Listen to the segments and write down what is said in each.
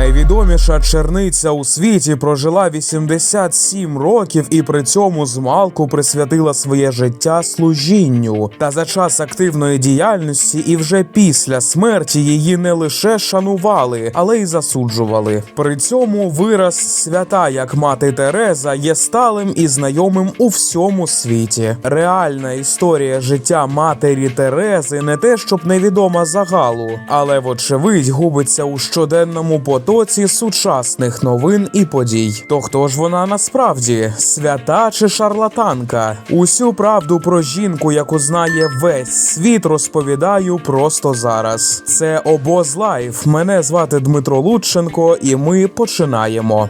Найвідоміша черниця у світі прожила 87 років і при цьому змалку присвятила своє життя служінню. Та за час активної діяльності і вже після смерті її не лише шанували, але й засуджували. При цьому вираз свята, як мати Тереза, є сталим і знайомим у всьому світі. Реальна історія життя матері Терези не те, щоб невідома загалу, але вочевидь губиться у щоденному потоці сучасних новин і подій. То хто ж вона насправді свята чи шарлатанка? Усю правду про жінку, яку знає весь світ, розповідаю просто зараз. Це обоз лайф. Мене звати Дмитро Лученко, і ми починаємо.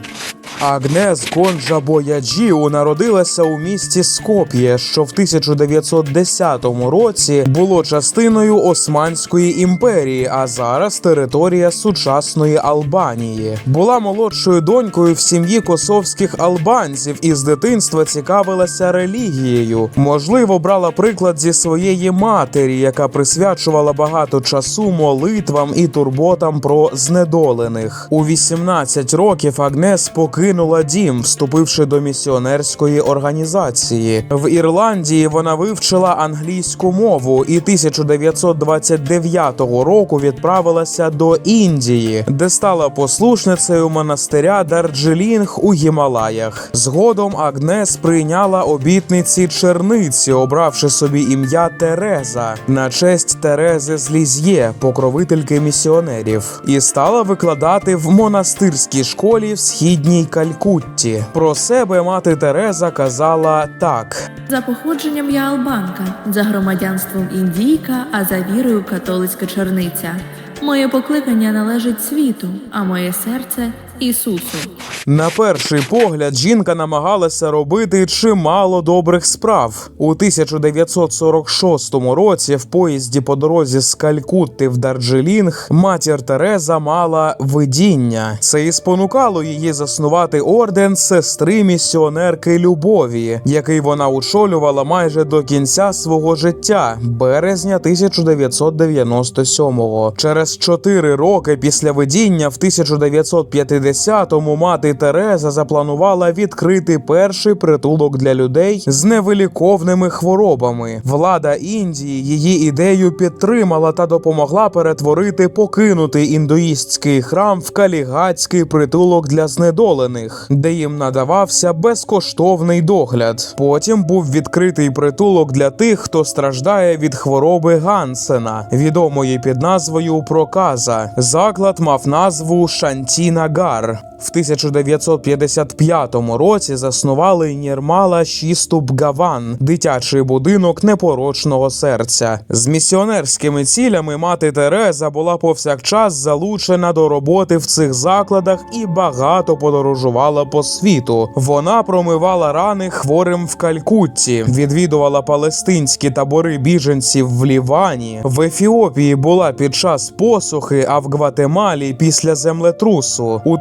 Агнес Конджа Бояджіу народилася у місті Скоп'є, що в 1910 році було частиною Османської імперії, а зараз територія сучасної Албанії. Була молодшою донькою в сім'ї косовських албанців і з дитинства цікавилася релігією. Можливо, брала приклад зі своєї матері, яка присвячувала багато часу молитвам і турботам про знедолених. У 18 років Агнес покинула дім, вступивши до місіонерської організації. В Ірландії вона вивчила англійську мову і 1929 року відправилася до Індії, де стала послушницею монастиря Дарджелінг у Гімалаях. Згодом Агнес прийняла обітниці черниці, обравши собі ім'я Тереза на честь Терези з Ліз'є, покровительки місіонерів, і стала викладати в монастирській школі в східній Калькутті. Про себе мати Тереза казала так. За походженням я албанка, за громадянством індійка, а за вірою католицька черниця. Моє покликання належить світу, а моє серце Ісусу. На перший погляд жінка намагалася робити чимало добрих справ. У 1946 році в поїзді по дорозі з Калькутти в Дарджелінг матір Тереза мала видіння. Це і спонукало її заснувати орден сестри місіонерки Любові, який вона очолювала майже до кінця свого життя, березня 1997-го. Через чотири роки після видіння в 1950-му мати Тереза запланувала відкрити перший притулок для людей з невиліковними хворобами. Влада Індії її ідею підтримала та допомогла перетворити покинутий індуїстський храм в калігатський притулок для знедолених, де їм надавався безкоштовний догляд. Потім був відкритий притулок для тих, хто страждає від хвороби Гансена, відомої під назвою Проказа. Заклад мав назву Шантінагар. В 1955 році заснували Нірмала Шістуб Гаван, дитячий будинок непорочного серця. З місіонерськими цілями мати Тереза була повсякчас залучена до роботи в цих закладах і багато подорожувала по світу. Вона промивала рани хворим в Калькутті, відвідувала палестинські табори біженців в Лівані. В Ефіопії була під час посухи, а в Гватемалі після землетрусу. У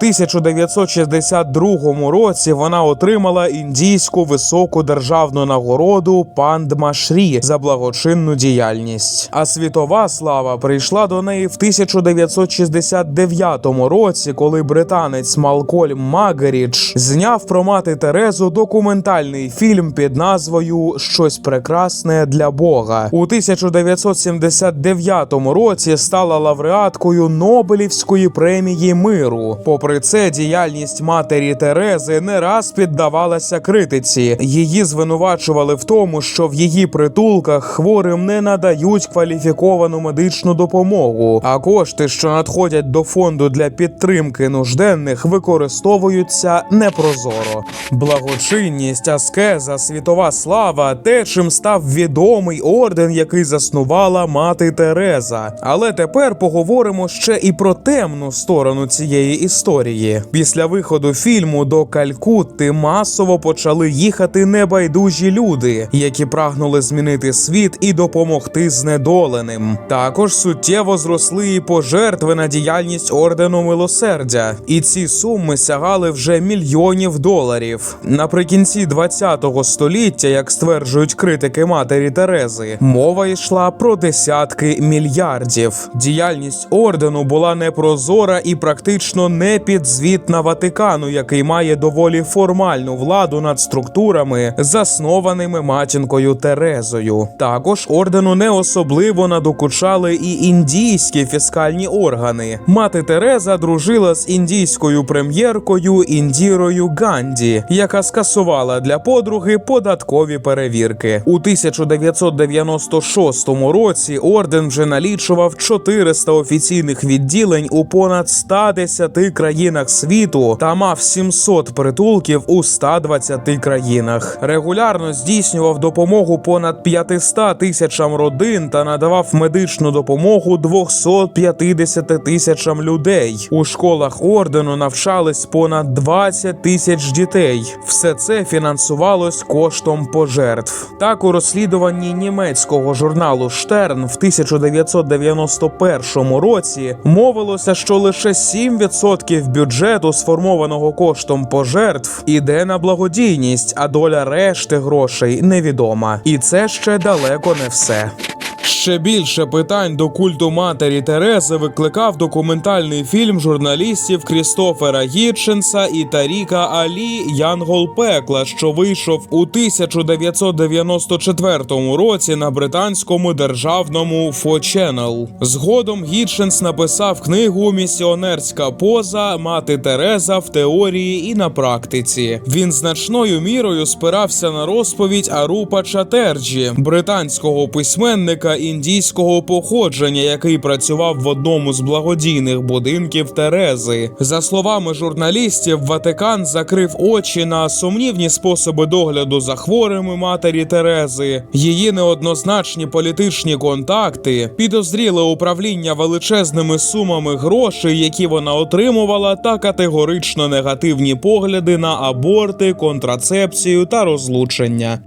1962 році вона отримала індійську високу державну нагороду Пандмашрі за благочинну діяльність. А світова слава прийшла до неї в 1969 році, коли британець Малкольм Магерідж зняв про мати Терезу документальний фільм під назвою Щось прекрасне для Бога. У 1979 році стала лауреаткою Нобелівської премії миру. Попри це, діяльність матері Терези не раз піддавалася критиці. Її звинувачували в тому, що в її притулках хворим не надають кваліфіковану медичну допомогу, а кошти, що надходять до фонду для підтримки нужденних, використовуються непрозоро. Благочинність, аскеза, світова слава те, чим став відомий орден, який заснувала мати Тереза. Але тепер поговоримо ще і про темну сторону цієї історії. Після виходу фільму до Калькутти масово почали їхати небайдужі люди, які прагнули змінити світ і допомогти знедоленим. Також суттєво зросли і пожертви на діяльність ордену милосердя, і ці суми сягали вже мільйонів доларів. Наприкінці 20-го століття, як стверджують критики матері Терези, мова йшла про десятки мільярдів. Діяльність ордену була непрозора і практично не підзвітна Ватикану, який має доволі формальну владу над структурами, заснованими матінкою Терезою. Також ордену не особливо надокучали і індійські фіскальні органи. Мати Тереза дружила з індійською прем'єркою Індірою Ганді, яка скасувала для подруги податкові перевірки. У 1996 році орден вже налічував 400 офіційних відділень у понад 110 країнах світу та мав 700 притулків у 120 країнах. Регулярно здійснював допомогу понад 500 тисячам родин та надавав медичну допомогу 250 тисячам людей. У школах ордену навчались понад 20 тисяч дітей. Все це фінансувалось коштом пожертв. Так у розслідуванні німецького журналу Штерн в 1991 році мовилося, що лише 7% бюджету, сформованого коштом пожертв, іде на благодійність, а доля решти грошей невідома. І це ще далеко не все. Ще більше питань до культу матері Терези викликав документальний фільм журналістів Крістофера Гітченса і Таріка Алі Янгол Пекла, що вийшов у 1994 році на британському державному Channel. Згодом Гітченс написав книгу Місіонерська поза Мати Тереза в теорії і на практиці. Він значною мірою спирався на розповідь Арупа Чатерджі, британського письменника індійського походження, який працював в одному з благодійних будинків Терези. За словами журналістів, Ватикан закрив очі на сумнівні способи догляду за хворими матері Терези, її неоднозначні політичні контакти, підозріле управління величезними сумами грошей, які вона отримувала, та категорично негативні погляди на аборти, контрацепцію та розлучення.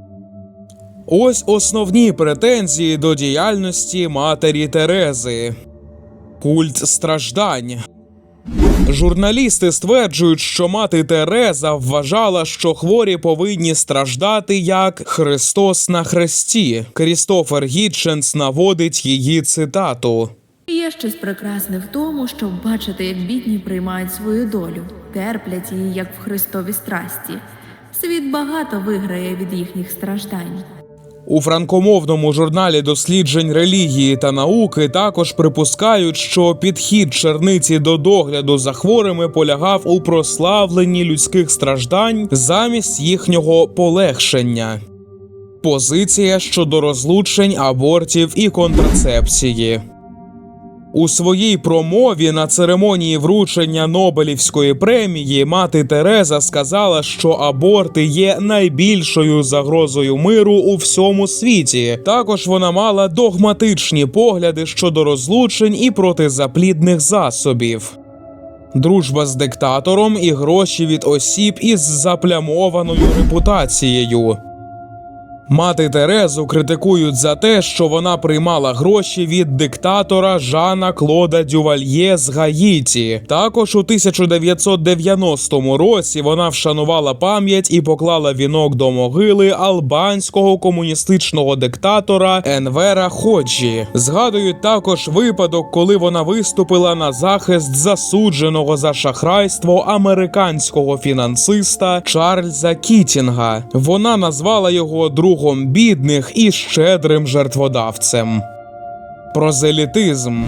Ось основні претензії до діяльності матері Терези. Культ страждань. Журналісти стверджують, що мати Тереза вважала, що хворі повинні страждати як Христос на хресті. Крістофер Гітченс наводить її цитату. Є щось прекрасне в тому, щоб бачити, як бідні приймають свою долю, терплять її, як в Христові страсті. Світ багато виграє від їхніх страждань. У франкомовному журналі досліджень релігії та науки також припускають, що підхід черниці до догляду за хворими полягав у прославленні людських страждань замість їхнього полегшення. Позиція щодо розлучень, абортів і контрацепції. У своїй промові на церемонії вручення Нобелівської премії мати Тереза сказала, що аборти є найбільшою загрозою миру у всьому світі. Також вона мала догматичні погляди щодо розлучень і протизаплідних засобів. Дружба з диктатором і гроші від осіб із заплямованою репутацією. Мати Терезу критикують за те, що вона приймала гроші від диктатора Жана Клода Дювальє з Гаїті. Також у 1990 році вона вшанувала пам'ять і поклала вінок до могили албанського комуністичного диктатора Енвера Ходжі. Згадують також випадок, коли вона виступила на захист засудженого за шахрайство американського фінансиста Чарльза Кітінга. Вона назвала його другом бідних і щедрим жертводавцем. Прозелітизм.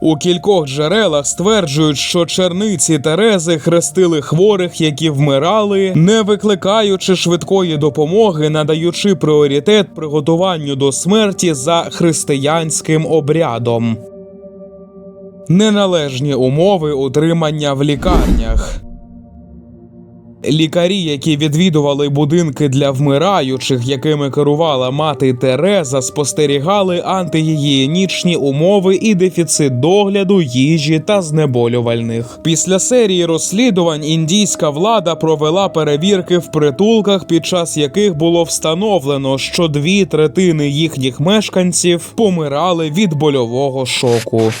У кількох джерелах стверджують, що черниці Терези хрестили хворих, які вмирали, не викликаючи швидкої допомоги, надаючи пріоритет приготуванню до смерті за християнським обрядом. Неналежні умови утримання в лікарнях. Лікарі, які відвідували будинки для вмираючих, якими керувала мати Тереза, спостерігали антигігієнічні умови і дефіцит догляду, їжі та знеболювальних. Після серії розслідувань індійська влада провела перевірки в притулках, під час яких було встановлено, що дві третини їхніх мешканців помирали від больового шоку.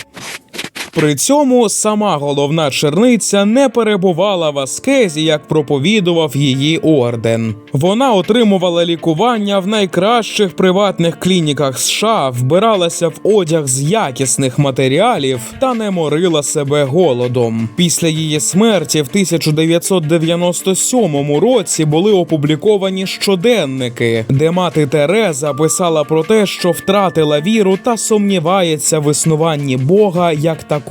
При цьому сама головна черниця не перебувала в аскезі, як проповідував її орден. Вона отримувала лікування в найкращих приватних клініках США, вбиралася в одяг з якісних матеріалів та не морила себе голодом. Після її смерті в 1997 році були опубліковані щоденники, де мати Тереза писала про те, що втратила віру та сумнівається в існуванні Бога як такого.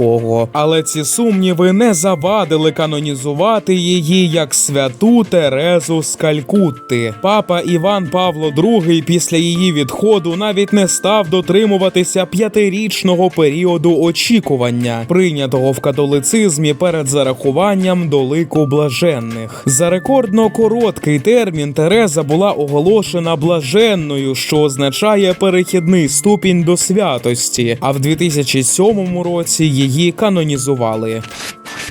Але ці сумніви не завадили канонізувати її як святу Терезу з Калькутти. Папа Іван Павло II після її відходу навіть не став дотримуватися п'ятирічного періоду очікування, прийнятого в католицизмі перед зарахуванням до лику блаженних. За рекордно короткий термін Тереза була оголошена блаженною, що означає перехідний ступінь до святості. А в 2007 році її канонізували.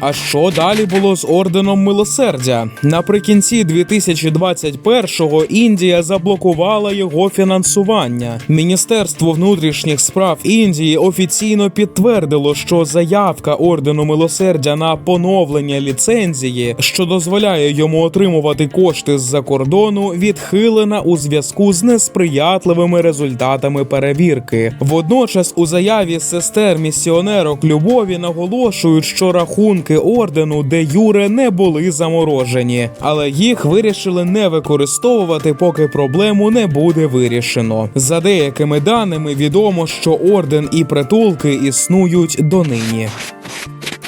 А що далі було з орденом милосердя? Наприкінці 2021-го Індія заблокувала його фінансування. Міністерство внутрішніх справ Індії офіційно підтвердило, що заявка ордену милосердя на поновлення ліцензії, що дозволяє йому отримувати кошти з-за кордону, відхилена у зв'язку з несприятливими результатами перевірки. Водночас у заяві сестер місіонерок любові наголошують, що рахунки ордену де Юре не були заморожені, але їх вирішили не використовувати, поки проблему не буде вирішено. За деякими даними відомо, що орден і притулки існують донині.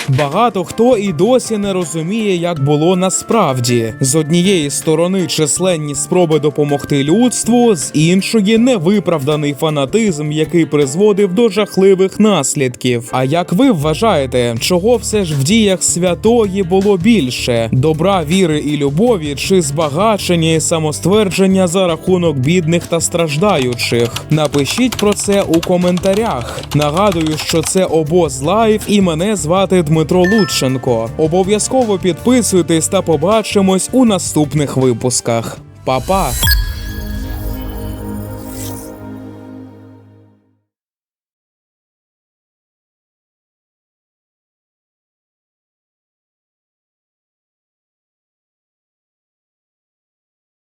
Багато хто і досі не розуміє, як було насправді. З однієї сторони численні спроби допомогти людству, з іншої невиправданий фанатизм, який призводив до жахливих наслідків. А як ви вважаєте, чого все ж в діях святої було більше: добра, віри і любові, чи збагачення і самоствердження за рахунок бідних та страждаючих? Напишіть про це у коментарях. Нагадую, що це обоз лайв, і мене звати Дмитро Лученко. Обов'язково підписуйтесь та побачимось у наступних випусках. Па-па!